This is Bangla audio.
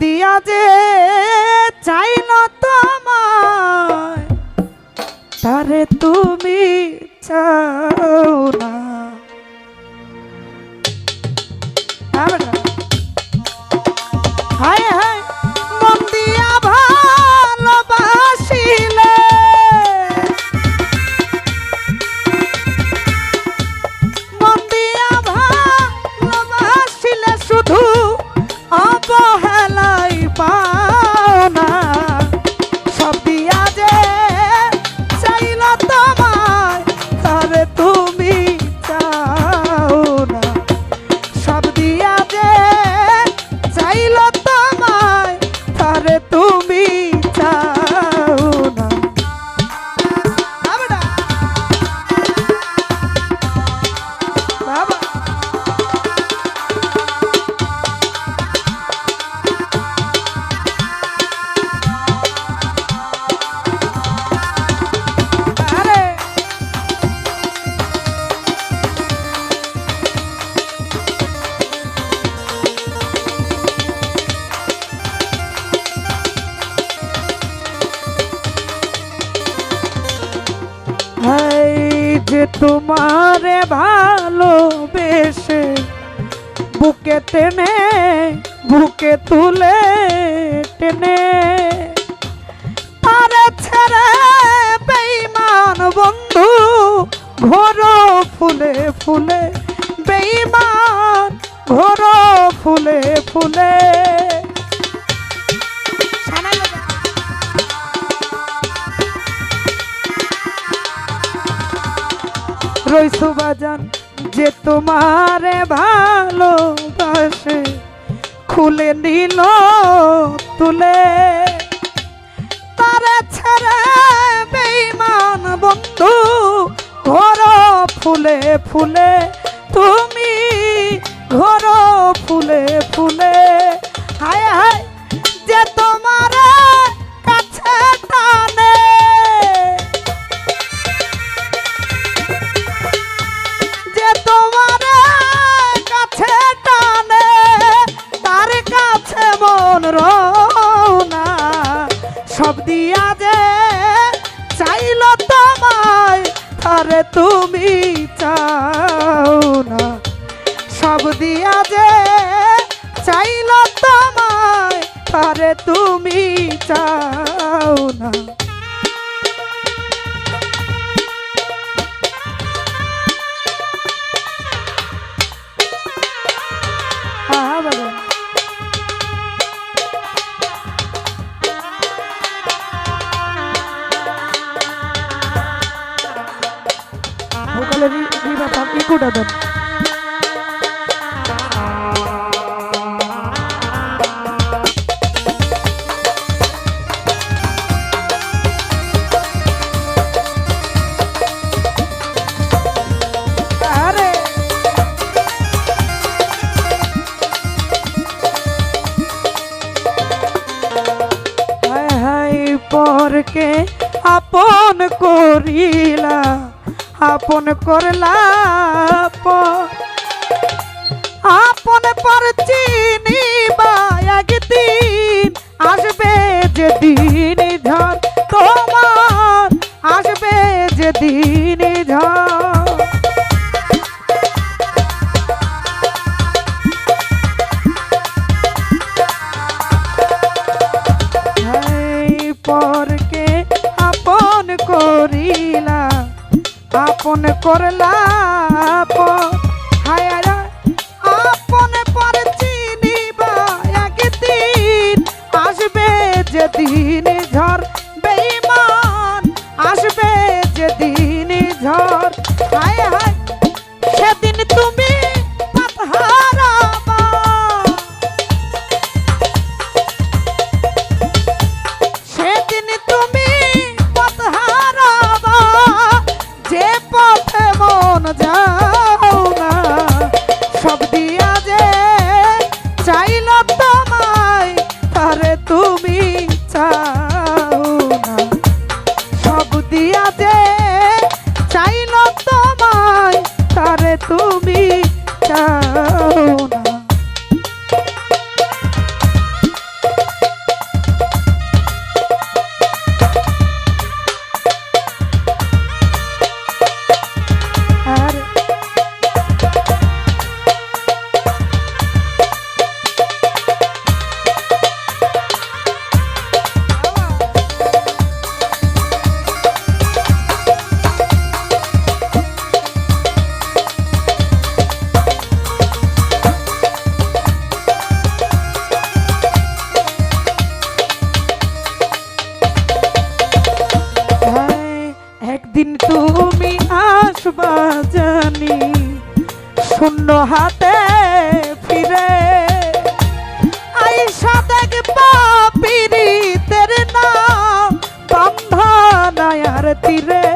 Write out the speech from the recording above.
দিয়া যে চাই না তোমায় তারে তুমি চাই ভালোবেসে বুকে টেনে, বুকে তুলে টেনে। আরে ছেড়ে বেইমান বন্ধু, ঘোর ফুলে ফুলে বেইমান ঘোর ফুলে ফুলে। রইসু বাজান, যে তোমারে ভালোবাসে, খুলে নিল তুলে। তারে ছেড়ে বেইমান বন্ধু ঘর ফুলে ফুলে, তুমি সব দিয়া যে চাইল তোমায় পারে তুমি চাও না Good enough. তোমাকে আপন করিলা আপন করলা আপন পারছি আপন করলা বাজানি শূন্য হাতে ফিরে। আইসা দেখব পিড়ি তের নাম বন্ধনায়ার তীরে।